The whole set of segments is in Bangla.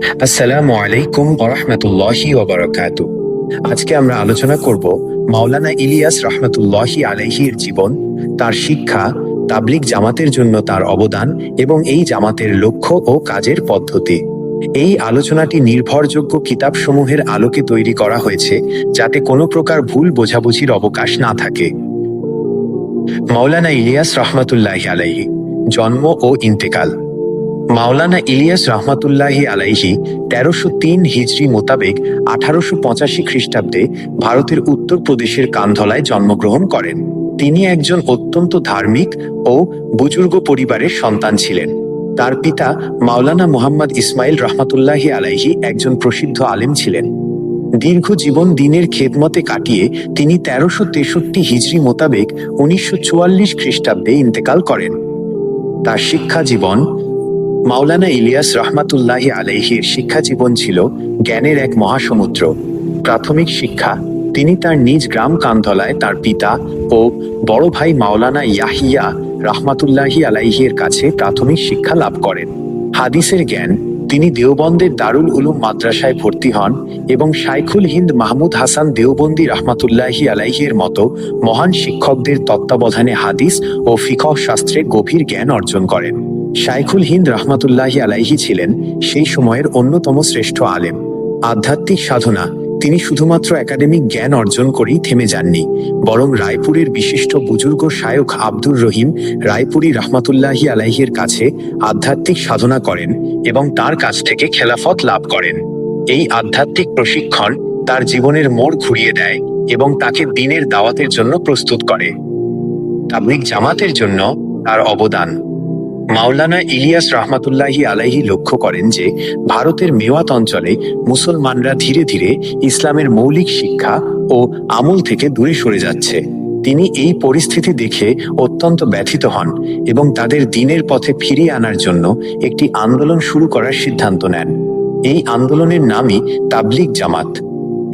আসসালামু আলাইকুম ওরহমতুল্লাহি আজকে আমরা আলোচনা করব মাওলানা ইলিয়াস রহমতুল্লাহি জীবন, তার শিক্ষা, তাবলিগ জামাতের জন্য তার অবদান এবং এই জামাতের লক্ষ্য ও কাজের পদ্ধতি। এই আলোচনাটি নির্ভরযোগ্য কিতাবসমূহের আলোকে তৈরি করা হয়েছে যাতে কোনো প্রকার ভুল বোঝাবুঝির অবকাশ না থাকে। মাওলানা ইলিয়াস রহমতুল্লাহি আলাইহি, জন্ম ও ইন্তেকাল। মাওলানা ইলিয়াস রহমাতুল্লাহি আলাইহি তেরোশো তিন হিজরি মোতাবেক আঠারোশো পঁচাশি খ্রিস্টাব্দে ভারতের উত্তরপ্রদেশের কান্ধলায় জন্মগ্রহণ করেন। তিনি একজন অত্যন্ত ধার্মিক ও বুজুর্গ পরিবারের সন্তান ছিলেন। তার পিতা মাওলানা মোহাম্মদ ইসমাইল রহমাতুল্লাহি আলাইহি একজন প্রসিদ্ধ আলেম ছিলেন। দীর্ঘ জীবন দিনের খেদমতে কাটিয়ে তিনি তেরোশো তেষট্টি হিজরি মোতাবেক উনিশশো চুয়াল্লিশ খ্রিস্টাব্দে ইন্তেকাল করেন। তার শিক্ষা জীবন মাওলানা ইলিয়াস রহমাতুল্লাহি আলাইহির শিক্ষা জীবন ছিল জ্ঞানের এক মহাসমুদ্র। প্রাথমিক শিক্ষা, তিনি তার নিজ গ্রাম কান্ধলায় তার পিতা ও বড় ভাই মাওলানা ইয়াহিয়া রহমাতুল্লাহি আলাইহির কাছে প্রাথমিক শিক্ষা লাভ করেন। হাদিসের জ্ঞান, তিনি দেওবন্দের দারুল উলুম মাদ্রাসায় ভর্তি হন এবং শাইখুল হিন্দ মাহমুদ হাসান দেওবন্দি রহমাতুল্লাহি আলাইহির মতো মহান শিক্ষকদের তত্ত্বাবধানে হাদিস ও ফিকহ শাস্ত্রে গভীর জ্ঞান অর্জন করেন। শাইখুল হিন্দ রহমাতুল্লাহি আলাইহি ছিলেন সেই সময়ের অন্যতম শ্রেষ্ঠ আলেম। আধ্যাত্মিক সাধনা, তিনি শুধুমাত্র একাডেমিক জ্ঞান অর্জন করেই থেমে যাননি, বরং রায়পুরের বিশিষ্ট বুজুর্গ শায়ক আব্দুর রহিম রায়পুরি রহমাতুল্লাহি আলাইহির কাছে আধ্যাত্মিক সাধনা করেন এবং তার কাছ থেকে খেলাফত লাভ করেন। এই আধ্যাত্মিক প্রশিক্ষণ তার জীবনের মোড় ঘুরিয়ে দেয় এবং তাকে দিনের দাওয়াতের জন্য প্রস্তুত করে। তাবলিগ জামাতের জন্য তার অবদান। মাওলানা ইলিয়াস রহমাতুল্লাহি আলাইহি লক্ষ্য করেন যে ভারতের মেওয়াত অঞ্চলে মুসলমানরা ধীরে ধীরে ইসলামের মৌলিক শিক্ষা ও আমল থেকে দূরে সরে যাচ্ছে। তিনি এই পরিস্থিতি দেখে অত্যন্ত ব্যথিত হন এবং তাদের দিনের পথে ফিরিয়ে আনার জন্য একটি আন্দোলন শুরু করার সিদ্ধান্ত নেন। এই আন্দোলনের নামই তাবলিগ জামাত।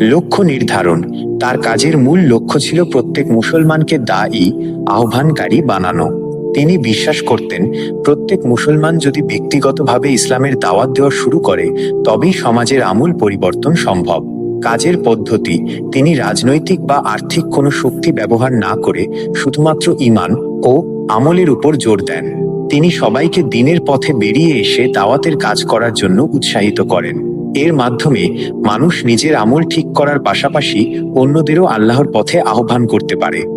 লক্ষ্য নির্ধারণ, তার কাজের মূল লক্ষ্য ছিল প্রত্যেক মুসলমানকে দায়ী, আহ্বানকারী বানানো। তিনি বিশ্বাস করতেন, প্রত্যেক মুসলমান যদি ব্যক্তিগতভাবে ইসলামের দাওয়াত দেওয়া শুরু করে, তবেই সমাজের আমূল পরিবর্তন সম্ভব। কাজের পদ্ধতি, তিনি রাজনৈতিক বা আর্থিক কোনো শক্তি ব্যবহার না করে শুধুমাত্র ইমান ও আমলের উপর জোর দেন। তিনি সবাইকে দিনের পথে বেরিয়ে এসে দাওয়াতের কাজ করার জন্য উৎসাহিত করেন। এর মাধ্যমে মানুষ নিজের আমল ঠিক করার পাশাপাশি অন্যদেরও আল্লাহর পথে আহ্বান করতে পারে।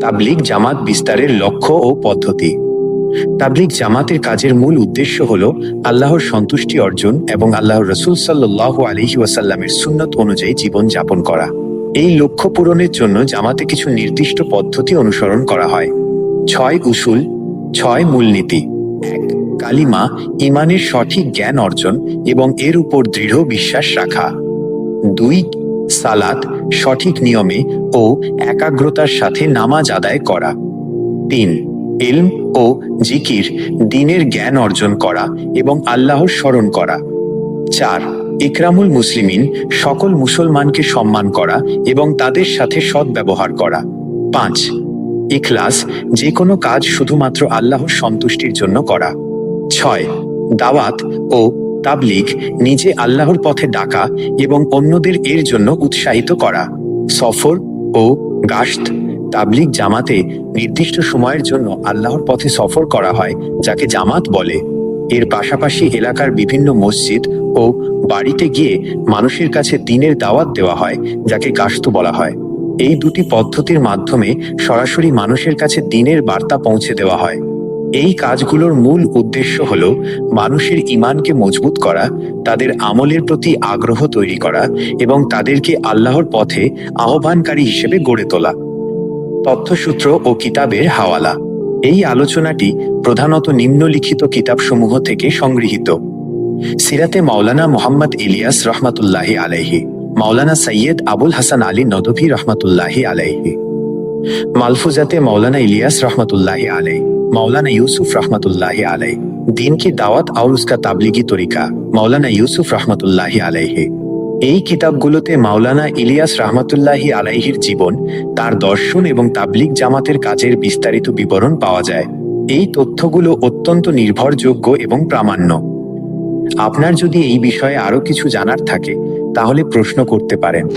তাবলিগ জামাত বিস্তারের লক্ষ্য ও পদ্ধতি। তাবলিগ জামাতের কাজের মূল উদ্দেশ্য হল আল্লাহর সন্তুষ্টি অর্জন এবং আল্লাহর রসুল সাল্লাহ আলহি ওয়াসাল্লামের সুন্নত অনুযায়ী জীবন যাপন করা। এই লক্ষ্য পূরণের জন্য জামাতে কিছু নির্দিষ্ট পদ্ধতি অনুসরণ করা হয়। ছয় উসুল, ছয় মূলনীতি। এক, কালিমা, ইমানের সঠিক জ্ঞান অর্জন এবং এর উপর দৃঢ় বিশ্বাস রাখা। দুই, সালাত সঠিক নিয়মে ও একাগ্রতার সাথে নামাজ আদায় করা। তিন, ইলম ও জিকির, দিনের জ্ঞান অর্জন করা এবং আল্লাহর স্মরণ করা। চার, ইকরামুল মুসলিমিন, সকল মুসলমানকে সম্মান করা এবং তাদের সাথে সৎ ব্যবহার করা। পাঁচ, ইখলাস যে কোনো কাজ শুধুমাত্র আল্লাহর সন্তুষ্টির জন্য করা। ছয়, দাওয়াত ও তাবলিগ নিজে আল্লাহর পথে ডাকা এবং অন্যদের এর জন্য উৎসাহিত করা। সফর ও গাস্ত তাবলিগ জামাতে নির্দিষ্ট সময়ের জন্য আল্লাহর পথে সফর করা হয়, যাকে জামাত বলে। এর পাশাপাশি এলাকার বিভিন্ন মসজিদ ও বাড়িতে গিয়ে মানুষের কাছে দিনের দাওয়াত দেওয়া হয়, যাকে গাস্ত বলা হয়। এই দুটি পদ্ধতির মাধ্যমে সরাসরি মানুষের কাছে দিনের বার্তা পৌঁছে দেওয়া হয়। এই কাজগুলোর মূল উদ্দেশ্য হল মানুষের ইমানকে মজবুত করা, তাদের আমলের প্রতি আগ্রহ তৈরি করা এবং তাদেরকে আল্লাহর পথে আহ্বানকারী হিসেবে গড়ে তোলা। তথ্যসূত্র ও কিতাবের হাওয়ালা। এই আলোচনাটি প্রধানত নিম্নলিখিত কিতাবসমূহ থেকে সংগৃহীত। সিরাতে মাওলানা মোহাম্মদ ইলিয়াস রহমাতুল্লাহি আলাইহি, মাওলানা সৈয়দ আবুল হাসান আলী নদভি রহমাতুল্লাহি আলাইহি। মালফুজাতে মাওলানা ইলিয়াস রহমতুল্লাহ আলাই মাওলানা ইউসুফ রহমতুল্লাহ আলাই দিন কি দাওয়াত আউর উসকা তাবলিগি তরিকা, মাওলানা ইউসুফ রহমতুল্লাহ আলাইহে। এই কিতাবগুলোতে মাওলানা ইলিয়াস রহমতুল্লাহি আলাইহির জীবন, তার দর্শন এবং তাবলিগ জামাতের কাজের বিস্তারিত বিবরণ পাওয়া যায়। এই তথ্যগুলো অত্যন্ত নির্ভরযোগ্য এবং প্রামাণ্য। আপনার যদি এই বিষয়ে আরও কিছু জানার থাকে, তাহলে প্রশ্ন করতে পারেন।